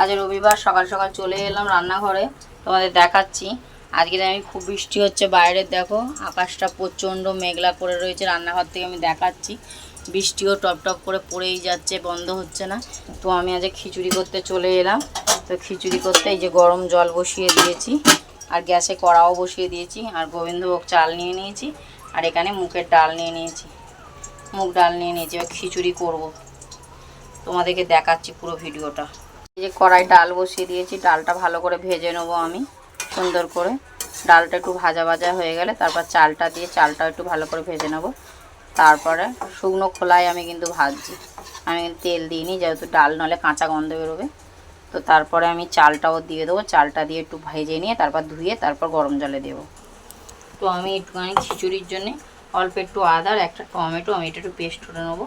আজ রবিবার সকাল সকাল চলে এলাম রান্নাঘরে, তোমাদের দেখাচ্ছি। আজকে আমি খুব বৃষ্টি হচ্ছে বাইরে, দেখো আকাশটা প্রচণ্ড মেঘলা করে রয়েছে, রান্নাঘর থেকে আমি দেখাচ্ছি। বৃষ্টিও টপ টপ করে পড়েই যাচ্ছে, বন্ধ হচ্ছে না। তো আমি আজ খিচুড়ি করতে চলে এলাম। তো খিচুড়ি করতে এই যে গরম জল বসিয়ে দিয়েছি, আর গ্যাসে কড়াও বসিয়ে দিয়েছি, আর গোবিন্দভোগ চাল নিয়ে নিয়েছি, আর এখানে মুখের ডাল নিয়ে নিয়েছি। মুগ ডাল নিয়ে নিয়েছি, এবার খিচুড়ি করব। তোমাদেরকে দেখাচ্ছি পুরো ভিডিওটা। যে কড়াই ডাল বসিয়ে দিয়েছি, ডালটা ভালো করে ভেজে নেব আমি, সুন্দর করে। ডালটা একটু ভাজা ভাজা হয়ে গেলে তারপর চালটা দিয়ে চালটা একটু ভালো করে ভেজে নেব। তারপরে শুকনো খোলায় আমি কিন্তু ভাজছি। আমি কিন্তু তেল দিইনি, যেহেতু ডাল নলে কাঁচা গন্ধ বেরোবে। তো তারপরে আমি চালটাও দিয়ে দেবো, চালটা দিয়ে একটু ভেজে নিয়ে তারপর ধুয়ে তারপর গরম জলে দেবো। তো আমি একটুখানি খিচুড়ির জন্যে অল্প একটু আদা আর একটা টমেটো আমি এটা একটু পেস্ট করে নেব।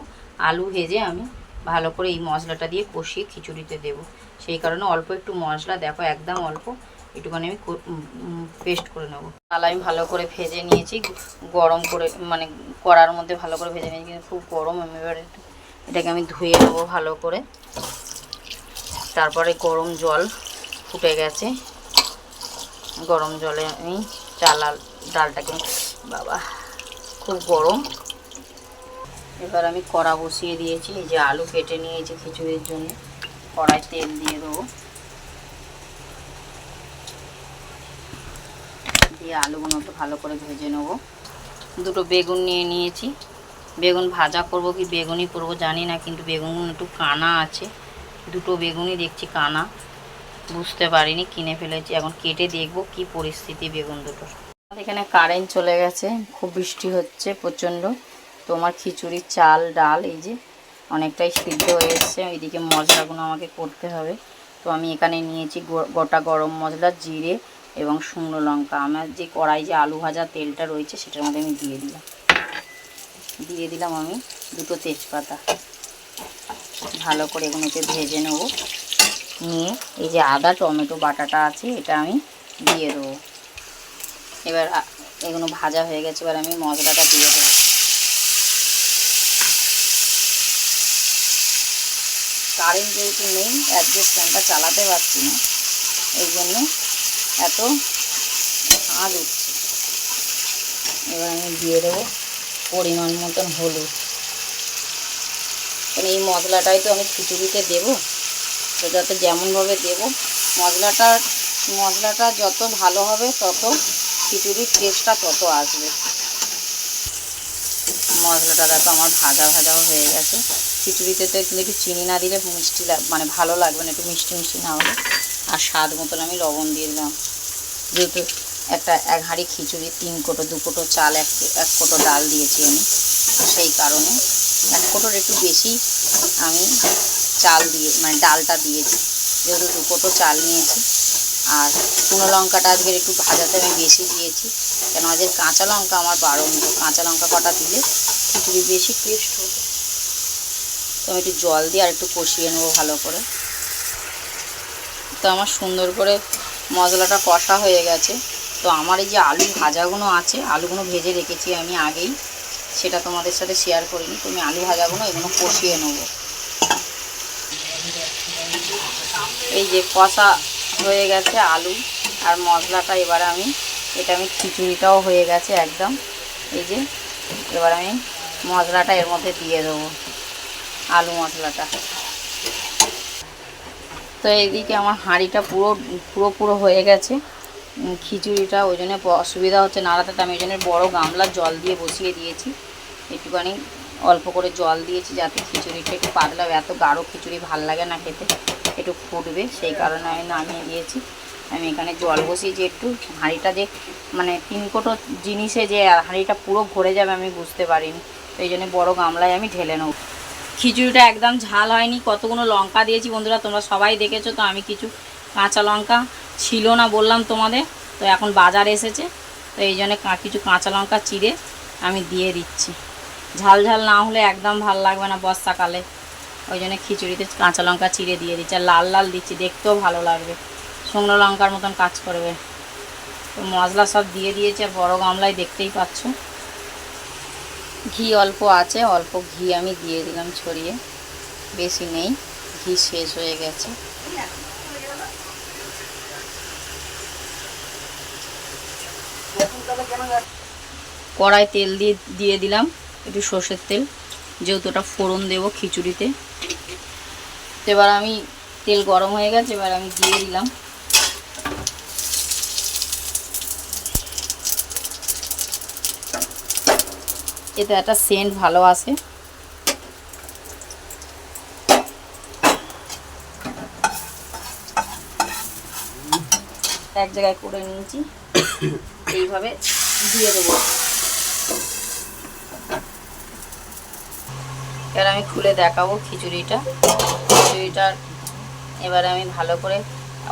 আলু ভেজে আমি ভালো করে এই মশলাটা দিয়ে কষিয়ে খিচুড়িতে দেবো। সেই কারণে অল্প একটু মশলা, দেখো একদম অল্প, একটুখানি আমি পেস্ট করে নেব। তাহলে আমি ভালো করে ভেজে নিয়েছি, গরম করে মানে কড়ার মধ্যে ভালো করে ভেজে নিয়েছি, কিন্তু খুব গরম, আমি এবারে এটাকে আমি ধুয়ে নেব ভালো করে। তারপরে গরম জল ফুটে গেছে। গরম জলে আমি চাল ডালটাকে, বাবা, খুব গরম। এবার আমি কড়া বসিয়ে দিয়েছি, এই যে আলু কেটে নিয়েছি খিচুড়ির জন্য। কড়াই তেল দিয়ে দেবো। দিয়ে আলুগুলো একটু ভালো করে ভেজে নেব। দুটো বেগুন নিয়ে নিয়েছি। বেগুন ভাজা করব কি বেগুনই করব জানি না, কিন্তু বেগুন একটু কানা আছে। দুটো বেগুনই দেখছি কানা। বুঝতে পারিনি, কিনে ফেলেছি। এখন কেটে দেখব কি পরিস্থিতি বেগুন দুটোর। এখানে কারেন্ট চলে গেছে, খুব বৃষ্টি হচ্ছে প্রচণ্ড। তোমার খিচুড়ির চাল, ডাল, এই যে অনেকটাই সিদ্ধ হয়ে এসছে। এইদিকে মশলাগুলো আমাকে করতে হবে। তো আমি এখানে নিয়েছি গোটা গরম মশলা, জিরে এবং শুকনো লঙ্কা। আমার যে কড়াই যে আলু ভাজা তেলটা রয়েছে, সেটার মধ্যে আমি দিয়ে দিলাম। দিয়ে দিলাম আমি দুটো তেজপাতা। ভালো করে এগুলোকে ভেজে নেব। নিয়ে এই যে আদা, টমেটো, বাটাটা আছে, এটা আমি দিয়ে দেবো। এবার এগুলো ভাজা হয়ে গেছে, এবার আমি মশলাটা দিয়ে দেবো। কারেন্ট যেহেতু নেই অ্যাডজাস্ট ফ্যানটা চালাতে পারছি না। এই জন্য এত হাঁজ উঠছে। এবার আমি দিয়ে দেবো পরিমাণ মতন হলুদ। কারণ এই মশলাটাই তো আমি খিচুড়িতে দেবো, তো যাতে যেমনভাবে দেবো, মশলাটা মশলাটা যত ভালো হবে তত খিচুড়ির টেস্টটা তত আসবে। মশলাটা দেখো আমার ভাজা ভাজাও হয়ে গেছে। খিচুড়িতে তো কিন্তু একটু চিনি না দিলে মিষ্টি লাগ মানে ভালো লাগবে না, একটু মিষ্টি মিষ্টি না হলে। আর স্বাদ মতন আমি লবণ দিয়ে দিলাম। যেহেতু একটা এক হাঁড়ি খিচুড়ি, তিন কোটো, দু কোটো চাল, এক এক কোটো ডাল দিয়েছি আমি। সেই কারণে এক কোটোর একটু বেশি আমি চাল দিয়ে মানে ডালটা দিয়েছি। যেহেতু দু কোটো চাল নিয়েছি। আর শুকনো লঙ্কাটা আজকের একটু ভাজাতে আমি বেশি দিয়েছি। কেন আজকের কাঁচা লঙ্কা আমার বারো কাঁচা লঙ্কা কটা দিলে খিচুড়ি বেশি টেস্ট হবে তো আমি একটু জল দিয়ে আর একটু কষিয়ে নেব ভালো করে। তো আমার সুন্দর করে মশলাটা কষা হয়ে গেছে। তো আমার এই যে আলু ভাজাগুলো আছে আলুগুলো ভেজে রেখেছি আমি আগেই। সেটা তোমাদের সাথে শেয়ার করিনি তুমি আলু ভাজাগুলো এগুলো কষিয়ে নেব। এই যে কষা হয়ে গেছে আলু আর মশলাটা, এবার আমি, এটা আমি খিচুড়িটাও হয়ে গেছে একদম। এই যে, এবার আমি মশলাটা এর মধ্যে দিয়ে দেবো। আলু মশলাটা। তো এইদিকে আমার হাঁড়িটা পুরো পুরো পুরো হয়ে গেছে। খিচুড়িটা, ওই জন্য অসুবিধা হচ্ছে নাড়াতে আমি ওই জন্য বড়ো গামলার জল দিয়ে বসিয়ে দিয়েছি। একটুখানি অল্প করে জল দিয়েছি যাতে খিচুড়িটা একটু পাতলা হবে। এত গাঢ় খিচুড়ি ভালো লাগে না খেতে। একটু ফুটবে, সেই কারণে আমি নামিয়ে দিয়েছি। আমি এখানে জল বসিয়েছি একটু। হাঁড়িটা যে মানে তিন কোটো জিনিসে যে, হাঁড়িটা পুরো ভরে যাবে আমি বুঝতে পারিনি। তো এই জন্য বড়ো গামলায় আমি ঢেলে নেব। খিচুড়িটা একদম ঝাল হয়নি, কতগুলো লঙ্কা দিয়েছি বন্ধুরা, তোমরা সবাই দেখেছ তো, আমি কিছু কাঁচা লঙ্কা ছিল না বললাম তোমাদের, তো এখন বাজার এসেছে, তো এই জন্য কিছু কাঁচা লঙ্কা চিড়ে আমি দিয়ে দিচ্ছি। ঝাল ঝাল না হলে একদম ভালো লাগবে না বর্ষাকালে, ওই জন্য খিচুড়িতে কাঁচা লঙ্কা চিড়ে দিয়ে দিচ্ছি, আর লাল লাল দিচ্ছি, দেখতেও ভালো লাগবে, শুকনো লঙ্কার মতন কাজ করবে। তো মশলা সব দিয়ে দিয়েছে বড়ো গামলায় দেখতেই পাচ্ছ। ঘি অল্প আছে, অল্প ঘি আমি দিয়ে দিলাম ছড়িয়ে। বেশি নেই, ঘি শেষ হয়ে গেছে। কড়াই তেল দিয়ে দিয়ে দিলাম একটু সর্ষের তেল। যেহেতু ওটা ফোড়ন দেবো খিচুড়িতে। এবার আমি তেল গরম হয়ে গেছে, এবার আমি দিয়ে দিলাম। এতে একটা সেন্ট ভালো আসে এক জায়গায় করে নিয়েছি। এইভাবে দিয়ে দেবো। এবার আমি খুলে দেখাবো খিচুড়িটা। খিচুড়িটার এবারে আমি ভালো করে,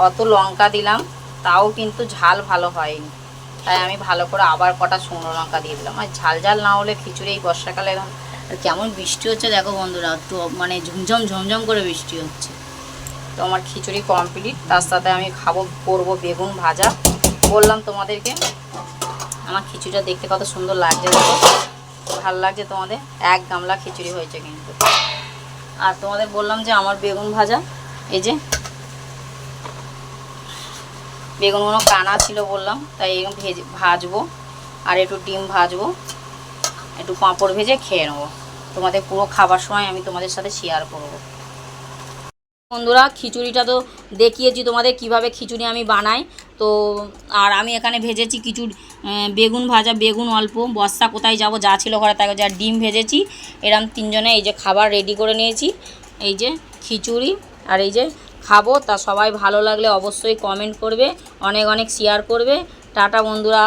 অত লঙ্কা দিলাম, তাও কিন্তু ঝাল ভালো হয়নি। তাই আমি ভালো করে আবার কটা শুকনো লঙ্কা দিয়ে দিলাম। আর ঝাল ঝাল না হলে খিচুড়ি এই বর্ষাকালে এখন কেমন বৃষ্টি হচ্ছে দেখো বন্ধুরা একটু মানে ঝুমঝম ঝমঝম করে বৃষ্টি হচ্ছে। তো আমার খিচুড়ি কমপ্লিট তার সাথে আমি খাব, করব বেগুন ভাজা। বললাম তোমাদেরকে, আমার খিচুড়িটা দেখতে কত সুন্দর লাগছে দেখো। ভালো লাগছে তোমাদের? এক গামলা খিচুড়ি হয়েছে কিন্তু। আর তোমাদের বললাম যে আমার বেগুন ভাজা, এই যে বেগুনগুলো কানা ছিল বললাম, তাই এরকম ভেজে, ভাজবো, আর একটু ডিম ভাজবো, একটু পাঁপড় ভেজে খেয়ে নেব। তোমাদের পুরো খাবার সময় আমি তোমাদের সাথে শেয়ার করব। বন্ধুরা, খিচুড়িটা তো দেখিয়েছি তোমাদের কীভাবে খিচুড়ি আমি বানাই। তো, আর আমি এখানে ভেজেছি কিছু বেগুন ভাজা, বেগুন অল্প বস্তা কোথায় যাব, যা ছিল ঘরে তাকে যা ডিম ভেজেছি। এরম তিনজনে এই যে খাবার রেডি করে নিয়েছি। এই যে খিচুড়ি, আর এই যে খাব তা সবাই ভালো লাগলে অবশ্যই কমেন্ট করবে অনেক অনেক শেয়ার করবে। টাটা বন্ধুরা।